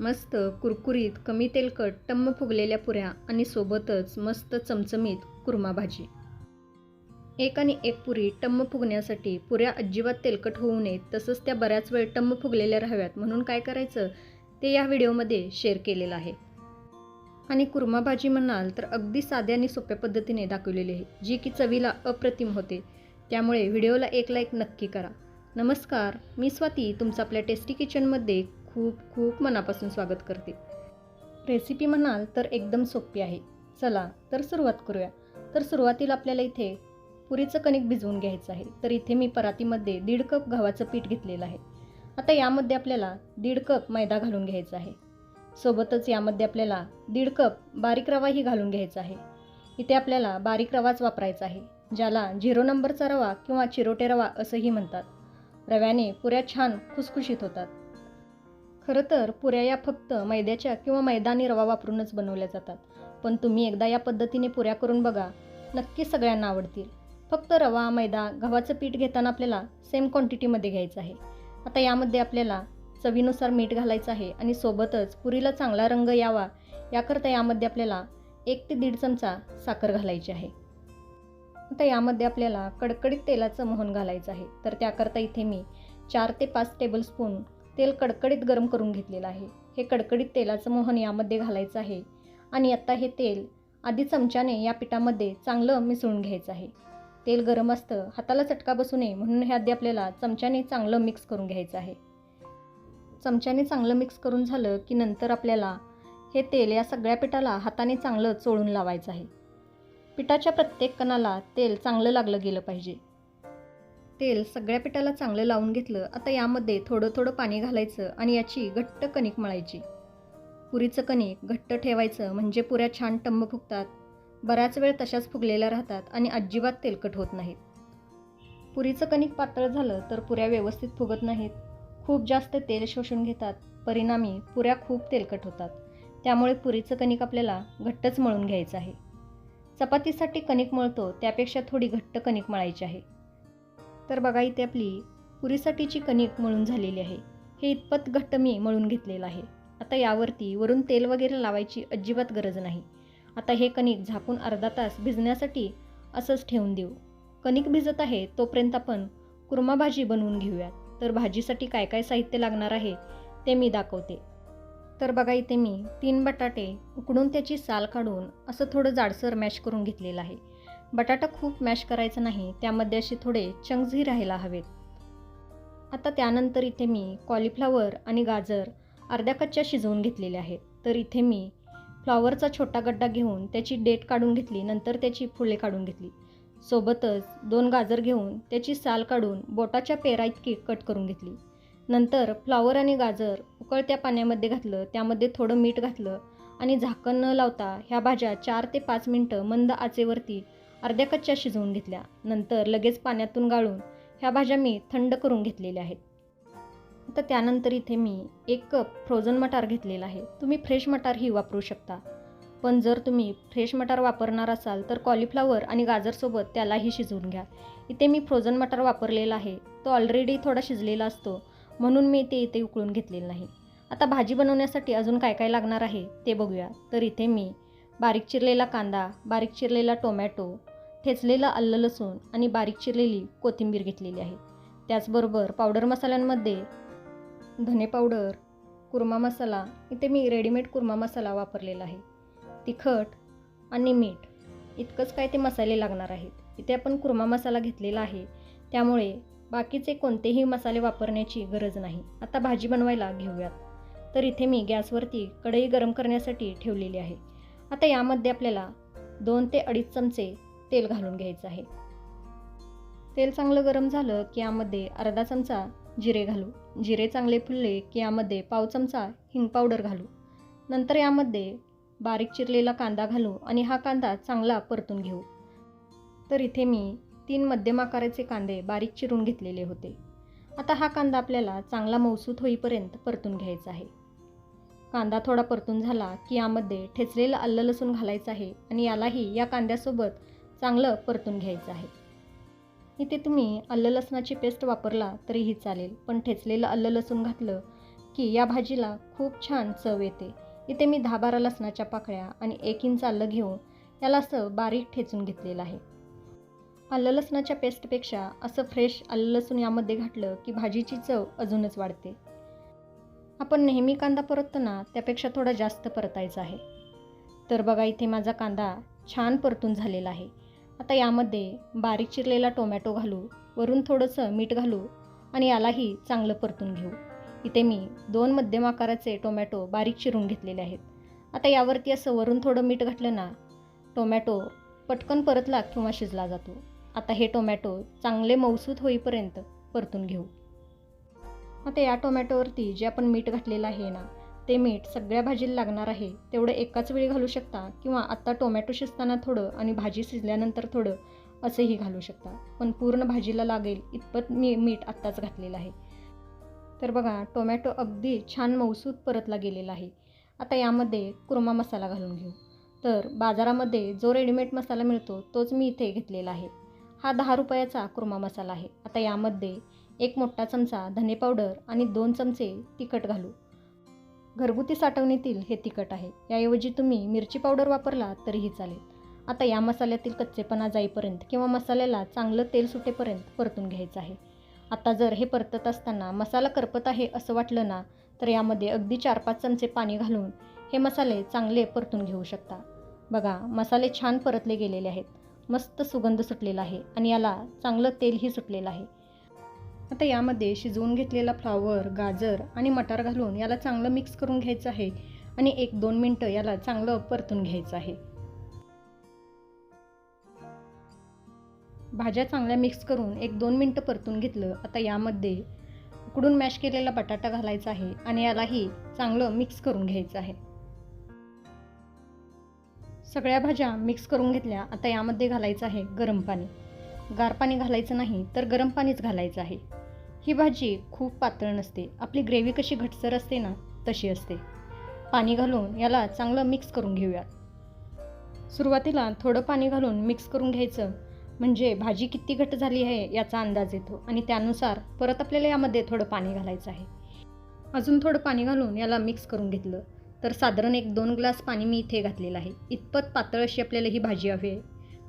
मस्त कुरकुरीत कमी तेलकट टम्म फुगलेल्या पुऱ्या आणि सोबतच मस्त चमचमीत कुर्मा भाजी. एक आणि एक पुरी टम्म फुगण्यासाठी पुऱ्या अजिबात तेलकट होऊ नयेत तसंच त्या बऱ्याच वेळ टम्म फुगलेल्या राहाव्यात. म्हणून काय करायचं? ते या व्हिडिओमध्ये शेअर केलेलं आहे. आणि कुर्मा भाजी म्हणाल तर अगदी साध्या आणि सोप्या पद्धतीने दाखवलेली आहे जी की चवीला अप्रतिम होते. त्यामुळे व्हिडिओला एक लाईक नक्की करा. नमस्कार मी स्वाती तुमचं आपल्या टेस्टी किचनमध्ये खूप खूप मनापासून स्वागत करते. रेसिपी म्हणाल तर एकदम सोपी आहे. चला तर सुरुवात करूया. तर सुरुवातीला आपल्याला इथे पुरीचं कणिक भिजवून घ्यायचं आहे. तर इथे मी परातीमध्ये दीड कप गव्हाचं पीठ घेतलेलं आहे. आता यामध्ये आपल्याला दीड कप मैदा घालून घ्यायचा आहे. सोबतच यामध्ये आपल्याला दीड कप बारीक रवाही घालून घ्यायचा आहे. इथे आपल्याला बारीक रवाच वापरायचा आहे ज्याला झिरो नंबरचा रवा किंवा चिरोटे रवा असंही म्हणतात. रव्याने पुऱ्या छान खुसखुशीत होतात. खरं तर पुऱ्या या फक्त मैद्याच्या किंवा मैदानी रवा वापरूनच बनवल्या जातात. पण तुम्ही एकदा या पद्धतीने पुऱ्या करून बघा नक्की सगळ्यांना आवडतील. फक्त रवा मैदा गव्हाचं पीठ घेताना आपल्याला सेम क्वांटिटीमध्ये घ्यायचं आहे. आता यामध्ये आपल्याला चवीनुसार मीठ घालायचं आहे आणि सोबतच पुरीला चांगला रंग यावा याकरता यामध्ये आपल्याला एक ते दीड चमचा साखर घालायची आहे. आता यामध्ये आपल्याला कडकडीत तेलाचं मोहन घालायचं आहे. तर त्याकरता इथे मी चार ते पाच टेबलस्पून तेल कडकडीत गरम करून घेतलेलं आहे. हे कडकडीत तेलाचं मोहन यामध्ये घालायचं आहे. आणि आत्ता हे तेल आधी चमच्याने या पिठामध्ये चांगलं मिसळून घ्यायचं आहे. तेल गरम असतं हाताला चटका बसू नये म्हणून हे आधी आपल्याला चमच्याने चांगलं मिक्स करून घ्यायचं आहे. चमच्याने चांगलं मिक्स करून झालं की नंतर आपल्याला हे तेल या सगळ्या पिठाला हाताने चांगलं चोळून लावायचं आहे. पिठाच्या प्रत्येक कणाला तेल चांगलं लागलं गेलं पाहिजे. तेल सगळ्या पिठाला चांगलं लावून घेतलं आता यामध्ये थोडं थोडं पाणी घालायचं आणि याची घट्ट कणिक मळायची. पुरीचं कणिक घट्ट ठेवायचं म्हणजे पुऱ्या छान टंब फुगतात. बराच वेळ तशाच फुगलेल्या राहतात आणि अजिबात तेलकट होत नाहीत. पुरीचं कणिक पातळ झालं तर पुऱ्या व्यवस्थित फुगत नाहीत. खूप जास्त तेल शोषून घेतात. परिणामी पुऱ्या खूप तेलकट होतात. त्यामुळे पुरीचं कणिक आपल्याला घट्टच मळून घ्यायचं आहे. चपातीसाठी कणिक मळतो त्यापेक्षा थोडी घट्ट कणिक मळायची आहे. तर बघा इथे आपली पुरीसाठीची कणिक मळून झालेली आहे. हे इतपत घट्ट मी मळून घेतलेलं आहे. आता यावरती वरून तेल वगैरे लावायची अजिबात गरज नाही. आता हे कणिक झाकून अर्धा तास भिजण्यासाठी असंच ठेवून देऊ. कणिक भिजत आहे तोपर्यंत आपण कुर्मा भाजी बनवून घेऊयात. तर भाजीसाठी काय काय साहित्य लागणार आहे ते मी दाखवते. तर बघा इथे मी तीन बटाटे उकडून त्याची साल काढून असं थोडं जाडसर मॅश करून घेतलेलं आहे. बटाटा खूप मॅश करायचा नाही त्यामध्ये असे थोडे चंक्सही राहायला हवेत. आता त्यानंतर इथे मी कॉलीफ्लावर आणि गाजर अर्ध्या कच्च्या शिजवून घेतलेले आहेत. तर इथे मी फ्लॉवरचा छोटा गड्डा घेऊन त्याची डेट काढून घेतली नंतर त्याची फुले काढून घेतली. सोबतच दोन गाजर घेऊन त्याची साल काढून बोटाच्या पेरा इतकी कट करून घेतली. नंतर फ्लॉवर आणि गाजर उकळत्या पाण्यामध्ये घातलं त्यामध्ये थोडं मीठ घातलं आणि झाकण न लावता ह्या भाज्या चार ते पाच मिनटं मंद आचेवरती अर्ध्या कच्च्या शिजवून घेतल्या. नंतर लगेच पाण्यातून गाळून ह्या भाज्या मी थंड करून घेतलेल्या आहेत. आता त्यानंतर इथे मी एक कप फ्रोझन मटार घेतलेला आहे. तुम्ही फ्रेश मटारही वापरू शकता. पण जर तुम्ही फ्रेश मटार वापरणार असाल तर कॉलीफ्लॉवर आणि गाजरसोबत त्यालाही शिजवून घ्या. इथे मी फ्रोझन मटार वापरलेला आहे. तो ऑलरेडी थोडा शिजलेला असतो. म्हणून मी ते इथे उकळून घेतलेलं नाही. आता भाजी बनवण्यासाठी अजून काय काय लागणार आहे ते बघूया. तर इथे मी बारीक चिरलेला कांदा बारीक चिरलेला टोमॅटो ठेचलेलं आलं लसूण आणि बारीक चिरलेली कोथिंबीर घेतलेली आहे. त्याचबरोबर पावडर मसाल्यांमध्ये धने पावडर कुर्मा मसाला इथे मी रेडीमेड कुर्मा मसाला वापरलेला आहे. तिखट आणि मीठ इतकंच काय ते मसाले लागणार आहेत. इथे आपण कुर्मा मसाला घेतलेला आहे. त्यामुळे बाकीचे कोणतेही मसाले वापरण्याची गरज नाही. आता भाजी बनवायला घेऊयात. तर इथे मी गॅसवरती कढई गरम करण्यासाठी ठेवलेली आहे. आता यामध्ये आपल्याला दोन ते अडीच चमचे तेल घालून घ्यायचं आहे. तेल चांगलं गरम झालं की यामध्ये अर्धा चमचा जिरे घालू. जिरे चांगले फुलले की यामध्ये पाव चमचा हिंग पावडर घालू. नंतर यामध्ये बारीक चिरलेला कांदा घालू आणि हा कांदा चांगला परतून घेऊ. तर इथे मी तीन मध्यम आकाराचे कांदे बारीक चिरून घेतलेले होते. आता हा कांदा आपल्याला चांगला मौसूत होईपर्यंत परतून घ्यायचा आहे. कांदा थोडा परतून झाला की यामध्ये ठेचलेलं आलं लसूण घालायचं आहे आणि यालाही या कांद्यासोबत चांगलं परतून घ्यायचं आहे. इथे तुम्ही आलं लसणाची पेस्ट वापरला तरीही चालेल पण ठेचलेलं आलं लसूण घातलं की या भाजीला खूप छान चव येते. इथे मी दहा बारा लसणाच्या पाकळ्या आणि एक इंच आलं घेऊन याला असं बारीक ठेचून घेतलेलं आहे. आलं लसणाच्या पेस्टपेक्षा असं फ्रेश आलं लसूण यामध्ये घातलं की भाजीची चव अजूनच वाढते. आपण नेहमी कांदा परतताना त्यापेक्षा थोडा जास्त परतायचा आहे. तर बघा इथे माझा कांदा छान परतून झालेला आहे. आता यामध्ये बारीक चिरलेला टोमॅटो घालू वरून थोडंसं मीठ घालू आणि यालाही चांगलं परतून घेऊ. इथे मी दोन मध्यम आकाराचे टोमॅटो बारीक चिरून घेतलेले आहेत. आता यावरती असं वरून थोडं मीठ घातलं ना टोमॅटो पटकन परतला किंवा शिजला जातो. आता हे टोमॅटो चांगले मौसूत होईपर्यंत परतून घेऊ. आता या टोमॅटोवरती जे आपण मीठ घातलेलं आहे ना ते मीठ सगळ्या भाजीला लागणार आहे तेवढं एकाच वेळी घालू शकता किंवा आत्ता टोमॅटो शिजताना थोडं आणि भाजी शिजल्यानंतर थोडं असंही घालू शकता. पण पूर्ण भाजीला लागेल इतपत मी मीठ आत्ताच घातलेलं आहे. तर बघा टोमॅटो अगदी छान मौसूद परतला गेलेला आहे. आता यामध्ये कुर्मा मसाला घालून घेऊ. तर बाजारामध्ये जो रेडीमेड मसाला मिळतो तोच मी इथे घेतलेला आहे. हा दहा रुपयाचा कुर्मा मसाला आहे. आता यामध्ये एक मोठा चमचा धने पावडर आणि दोन चमचे तिखट घालू. घरगुती साठवणीतील हे तिखट आहे. याऐवजी तुम्ही मिरची पावडर वापरला तरीही चालेल. आता या मसाल्यातील कच्चेपणा जाईपर्यंत किंवा मसाल्याला चांगलं तेल सुटेपर्यंत परतून घ्यायचं आहे. आता जर हे परतत असताना मसाला करपत आहे असं वाटलं ना तर यामध्ये अगदी चार पाच चमचे पाणी घालून हे मसाले चांगले परतून घेऊ शकता. बघा मसाले छान परतले गेलेले आहेत. मस्त सुगंध सुटलेला आहे आणि याला चांगलं तेलही सुटलेलं आहे. आता यामध्ये शिजवून घेतलेला फ्लावर गाजर आणि मटार घालून याला चांगलं मिक्स करून घ्यायचं आहे आणि एक दोन मिनटं याला चांगलं परतून घ्यायचं आहे. भाज्या चांगल्या मिक्स करून एक दोन मिनटं परतून घेतलं. आता यामध्ये उकडून मॅश केलेला बटाटा घालायचा आहे आणि यालाही चांगलं मिक्स करून घ्यायचं आहे. सगळ्या भाज्या मिक्स करून घेतल्या. आता यामध्ये घालायचं आहे गरम पाणी. गार पाणी घालायचं नाही तर गरम पाणीच घालायचं आहे. ही भाजी खूप पातळ नसते आपली ग्रेव्ही कशी घटसर असते ना तशी असते. पाणी घालून याला चांगलं मिक्स करून घेऊयात. सुरुवातीला थोडं पाणी घालून मिक्स करून घ्यायचं म्हणजे भाजी किती घट झाली आहे याचा अंदाज येतो आणि त्यानुसार परत आपल्याला यामध्ये थोडं पाणी घालायचं आहे. अजून थोडं पाणी घालून याला मिक्स करून घेतलं तर साधारण एक दोन ग्लास पाणी मी इथे घातलेलं आहे. इतपत पातळ अशी आपल्याला ही भाजी हवी आहे.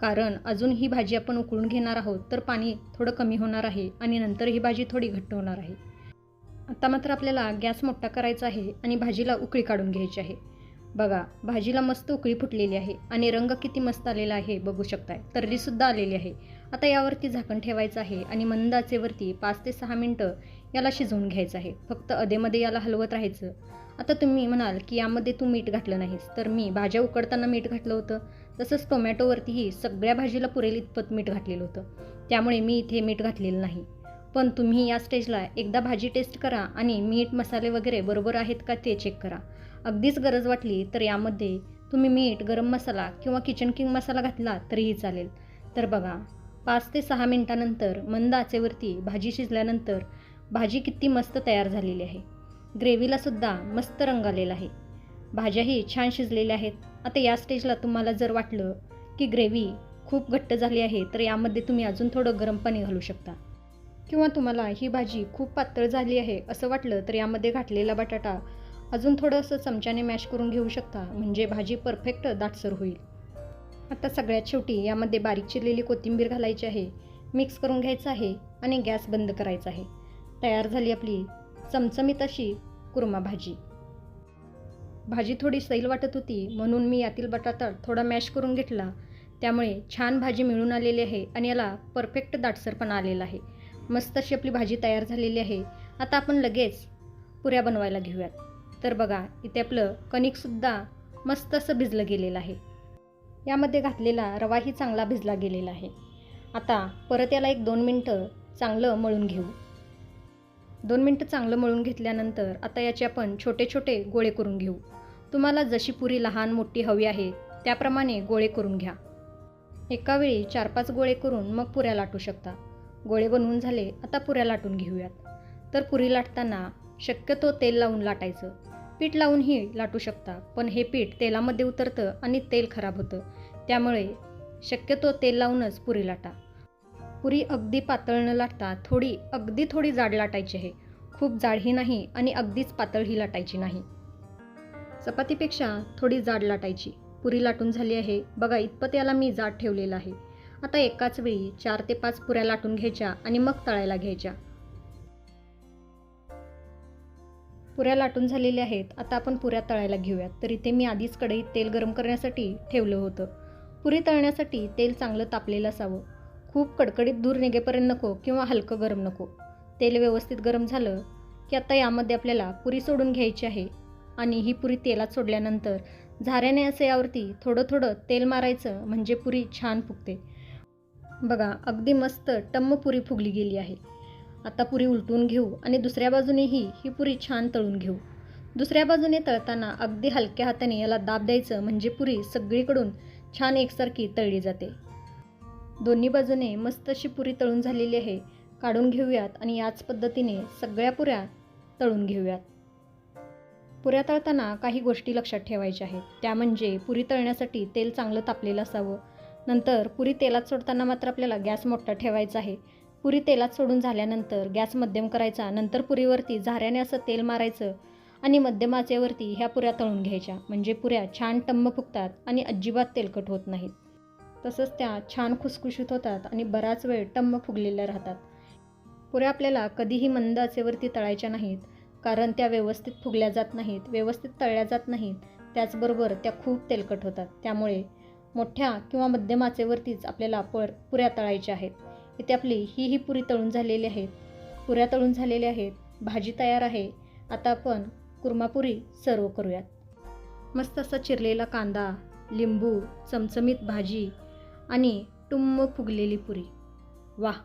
कारण अजून ही भाजी आपण उकळून घेणार आहोत तर पाणी थोडं कमी होणार आहे आणि नंतर ही भाजी थोडी घट्ट होणार आहे. आता मात्र आपल्याला गॅस मोठा करायचा आहे आणि भाजीला उकळी काढून घ्यायची आहे. बघा भाजीला मस्त उकळी फुटलेली आहे आणि रंग किती मस्त आलेला आहे बघू शकताय. तर्रीसुद्धा आलेली आहे. आता यावरती झाकण ठेवायचं आहे आणि मंद आचेवरती पाच ते सहा मिनटं याला शिजवून घ्यायचं आहे. फक्त अधेमध्ये याला हलवत राहायचं. आता तुम्ही म्हणाल की यामध्ये तू मीठ घातलं नाहीस तर मी भाज्या उकडताना मीठ घातलं होतं. तसंच टोमॅटोवरतीही सगळ्या भाजीला पुरेल इतपत मीठ घातलेलं होतं. त्यामुळे मी इथे मीठ घातलेलं नाही. पण तुम्ही या स्टेजला एकदा भाजी टेस्ट करा आणि मीठ मसाले वगैरे बरोबर आहेत का ते चेक करा. अगदीच गरज वाटली तर यामध्ये तुम्ही मीठ गरम मसाला किंवा किचन किंग मसाला घातला तरीही चालेल. तर बघा पाच ते सहा मिनटानंतर मंद आचेवरती भाजी शिजल्यानंतर भाजी किती मस्त तयार झालेली आहे. ग्रेव्हीलासुद्धा मस्त रंग आलेला आहे. भाज्याही छान शिजलेल्या आहेत. आता या स्टेजला तुम्हाला जर वाटलं की ग्रेव्ही खूप घट्ट झाली आहे तर यामध्ये तुम्ही अजून थोडं गरम पाणी घालू शकता. किंवा तुम्हाला ही भाजी खूप पातळ झाली आहे असं वाटलं तर यामध्ये घातलेला बटाटा अजून थोडंसं चमच्याने मॅश करून घेऊ शकता म्हणजे भाजी परफेक्ट दाटसर होईल. आता सगळ्यात शेवटी यामध्ये बारीक चिरलेली कोथिंबीर घालायची आहे मिक्स करून घ्यायचं आहे आणि गॅस बंद करायचा आहे. तयार झाली आपली चमचमीत अशी कुर्मा भाजी. भाजी थोडी सैल वाटत होती म्हणून मी यातील बटाटा थोडा मॅश करून घेतला. त्यामुळे छान भाजी मिळून आलेली आहे आणि याला परफेक्ट दाटसरपणा आलेला आहे. मस्त अशी आपली भाजी तयार झालेली आहे. आता आपण लगेच पुऱ्या बनवायला घेऊयात. तर बघा इथे आपलं कणिकसुद्धा मस्त असं भिजलं गेलेलं आहे. यामध्ये घातलेला रवाही चांगला भिजला गेलेला आहे. आता परत याला एक दोन मिनटं चांगलं मळून घेऊ. दोन मिनटं चांगलं मळून घेतल्यानंतर आता याचे आपण छोटे छोटे गोळे करून घेऊ. तुम्हाला जशी पुरी लहान मोठी हवी आहे त्याप्रमाणे गोळे करून घ्या. एकावेळी चार पाच गोळे करून मग पुऱ्या लाटू शकता. गोळे बनवून झाले आता पुऱ्या लाटून घेऊयात. तर पुरी लाटताना शक्यतो तेल लावून लाटायचं. पीठ लावूनही लाटू शकता पण हे पीठ तेलामध्ये उतरतं आणि तेल खराब होतं. त्यामुळे शक्यतो तेल लावूनच पुरी लाटा. पुरी अगदी पातळ न लाटता थोडी अगदी थोडी जाड लाटायची आहे. खूप जाडही नाही आणि अगदीच पातळही लाटायची नाही. चपातीपेक्षा थोडी जाड लाटायची. पुरी लाटून झाली आहे. बघा इतपत याला मी जाड ठेवलेलं आहे. आता एकाच वेळी चार ते पाच पुऱ्या लाटून घ्यायच्या आणि मग तळायला घ्यायच्या. पुऱ्या लाटून झालेल्या आहेत. आता आपण पुऱ्या तळायला घेऊयात. तर इथे मी आधीच कढईत तेल गरम करण्यासाठी ठेवलं होतं. पुरी तळण्यासाठी तेल चांगलं तापलेलं असावं. खूप कडकडीत दूर निघेपर्यंत नको किंवा हलकं गरम नको. तेल व्यवस्थित गरम झालं की आता यामध्ये आपल्याला पुरी सोडून घ्यायची आहे. आणि ही पुरी तेलात सोडल्यानंतर झाऱ्याने असे यावरती थोडं थोडं तेल मारायचं म्हणजे पुरी छान फुगते. बघा अगदी मस्त टम्म पुरी फुगली गेली आहे. आता पुरी उलटून घेऊ आणि दुसऱ्या बाजूनेही ही पुरी छान तळून घेऊ. दुसऱ्या बाजूने तळताना अगदी हलक्या हाताने याला दाब द्यायचं म्हणजे पुरी सगळीकडून छान एकसारखी तळली जाते. दोन्ही बाजूने मस्त अशी पुरी तळून झालेली आहे. काढून घेऊयात आणि याच पद्धतीने सगळ्या पुऱ्या तळून घेऊयात. पुऱ्या तळताना काही गोष्टी लक्षात ठेवायच्या आहेत. त्या म्हणजे पुरी तळण्यासाठी तेल चांगलं तापलेलं असावं. नंतर पुरी तेलात सोडताना मात्र आपल्याला गॅस मोठा ठेवायचा आहे. पुरी तेलात सोडून झाल्यानंतर गॅस मध्यम करायचा नंतर पुरीवरती झाऱ्याने असं तेल मारायचं आणि मध्यम आचेवरती ह्या पुऱ्या तळून घ्यायच्या. म्हणजे पुऱ्या छान टम्म फुगतात आणि अजिबात तेलकट होत नाहीत. तसंच त्या छान खुसखुशीत होतात आणि बराच वेळ टम्म फुगलेल्या राहतात. पुऱ्या आपल्याला कधीही मंद आचेवरती तळायच्या नाहीत. कारण त्या व्यवस्थित फुगल्या जात नाहीत व्यवस्थित तळल्या जात नाहीत. त्याचबरोबर त्या खूप तेलकट होतात. त्यामुळे मोठ्या किंवा मध्यम आचेवरतीच आपल्याला पर पुऱ्या तळायच्या आहेत. इथे आपली ही ही पुरी तळून झालेली आहेत. पुऱ्या तळून झालेल्या आहेत. भाजी तयार आहे. आता आपण कुर्मापुरी सर्व करूयात. मस्त असा चिरलेला कांदा लिंबू चमचमीत भाजी आणि टुम्म फुगलेली पुरी. वाह!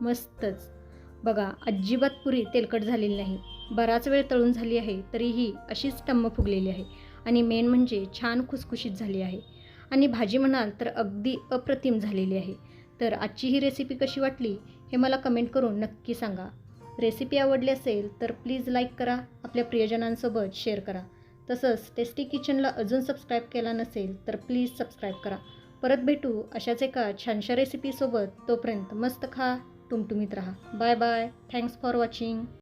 मस्तच. बघा अजिबात पुरी तेलकट झालेली नाही. बराच वेळ तळून झाली आहे तरीही अशीच टम्म फुगलेली आहे आणि मेन म्हणजे छान खुसखुशीत झाली आहे. आणि भाजी म्हणाल तर अगदी अप्रतिम झालेली आहे. तर आजची ही रेसिपी कशी वाटली हे मला कमेंट करून नक्की सांगा. रेसिपी आवडली असेल तर प्लीज लाईक करा आपल्या प्रियजनांसोबत शेअर करा. तसंच टेस्टी किचनला अजून सबस्क्राईब केला नसेल तर प्लीज सबस्क्राईब करा. परत भेटू अशाच एका छानशा रेसिपीसोबत तोपर्यंत मस्त खा तुमटुमीत राहा. Bye bye thanks for watching